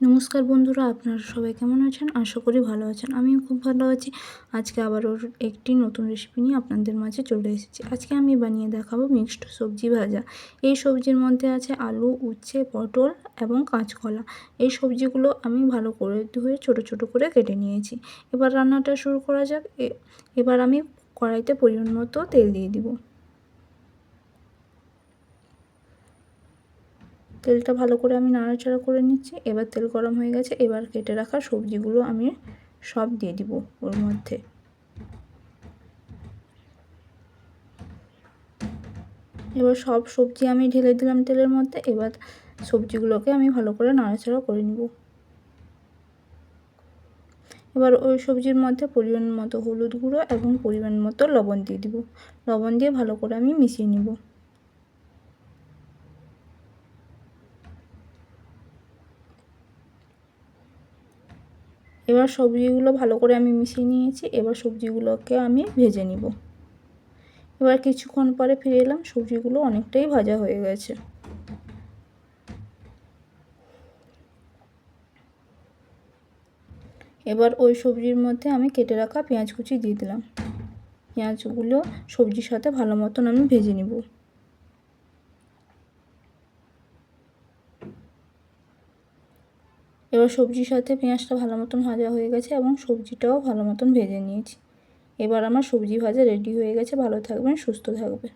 নমস্কার বন্ধুরা, আপনারা সবাই কেমন আছেন? আশা করি ভালো আছেন। আমিও খুব ভালো আছি। আজকে আবারও একটি নতুন রেসিপি নিয়ে আপনাদের মাঝে চলে এসেছি। আজকে আমি বানিয়ে দেখাবো মিক্সড সবজি ভাজা। এই সবজির মধ্যে আছে আলু, উচ্ছে, পটল এবং কাঁচকলা। এই সবজিগুলো আমি ভালো করে ধুয়ে ছোট ছোট করে কেটে নিয়েছি। এবার রান্নাটা শুরু করা যাক। এবার আমি কড়াইতে পরিমাণ মতো তেল দিয়ে দিব। তেলটা ভালো করে আমি নাড়াচাড়া করে নিচ্ছি। এবার তেল গরম হয়ে গেছে। এবার কেটে রাখা সবজিগুলো আমি সব দিয়ে দিব ওর মধ্যে। এবার সব সবজি আমি ঢেলে দিলাম তেলের মধ্যে। এবার সবজিগুলোকে আমি ভালো করে নাড়াচাড়া করে নিব। এবার ওই সবজির মধ্যে পরিমাণ মতো হলুদ গুঁড়ো এবং পরিমাণ মতো লবণ দিয়ে দিব। লবণ দিয়ে ভালো করে আমি মিশিয়ে নিব। এবার সবজিগুলো ভালো করে আমি মিশিয়ে নিয়েছি, এবার সবজিগুলোকে আমি ভেজে নিব। এবার কিছুক্ষণ পরে ফিরে এলাম, সবজিগুলো অনেকটাই ভাজা হয়ে গেছে। এবার ওই সবজির মধ্যে আমি কেটে রাখা পেঁয়াজ কুচি দিয়ে দিলাম। পেঁয়াজগুলো সবজির সাথে ভালো মতন আমি ভেজে নিব। এবার সবজির সাথে পেঁয়াজটা ভালো মতন ভাজা হয়ে গেছে এবং সবজিটাও ভালো মতন ভেজে নিয়েছি। এবার আমার সবজি ভাজা রেডি হয়ে গেছে, ভালো থাকবেন, সুস্থ থাকবে